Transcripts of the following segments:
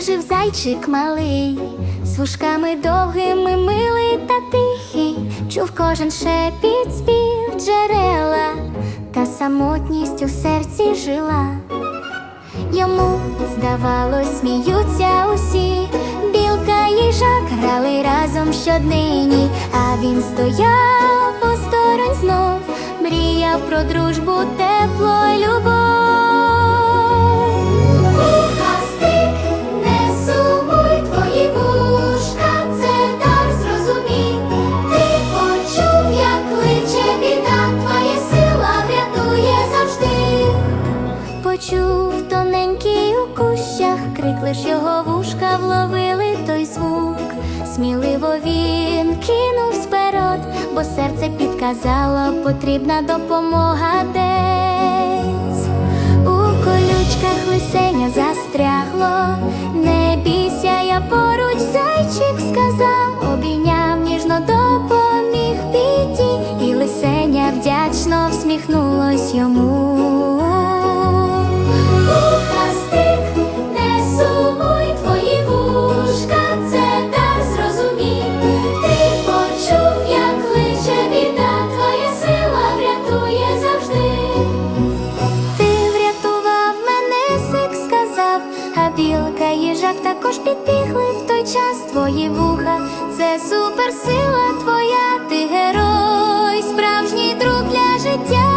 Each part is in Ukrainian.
жив зайчик малий, з вушками довгими милий та тихий, чув кожен шепіт спів джерела, та самотність у серці жила. Йому здавалось, сміються усі, білка їжак грали разом щоднині, а він стояв осторонь знов, мріяв про дружбу, лиш його вушка вловили той звук. Сміливо він кинув сперед, бо серце підказало, потрібна допомога десь. У колючках лисеня застрягло, не бійся, я поруч зайчик сказав, обійняв ніжно допоміг біді, і лисеня вдячно всміхнулось йому. Білка їжак також підбігли в той час твої вуха. Це суперсила твоя, ти герой, справжній друг для життя.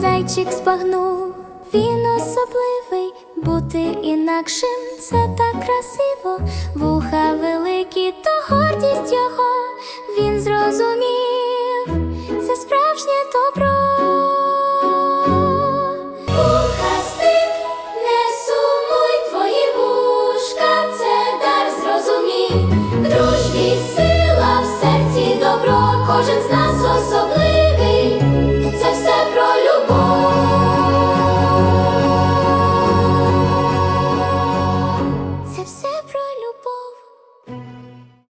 Зайчик збагнув, він особливий, бути інакшим це так красиво. Вуха великі, то гордість його, він зрозумів, це справжнє добро. кожен з нас особливий.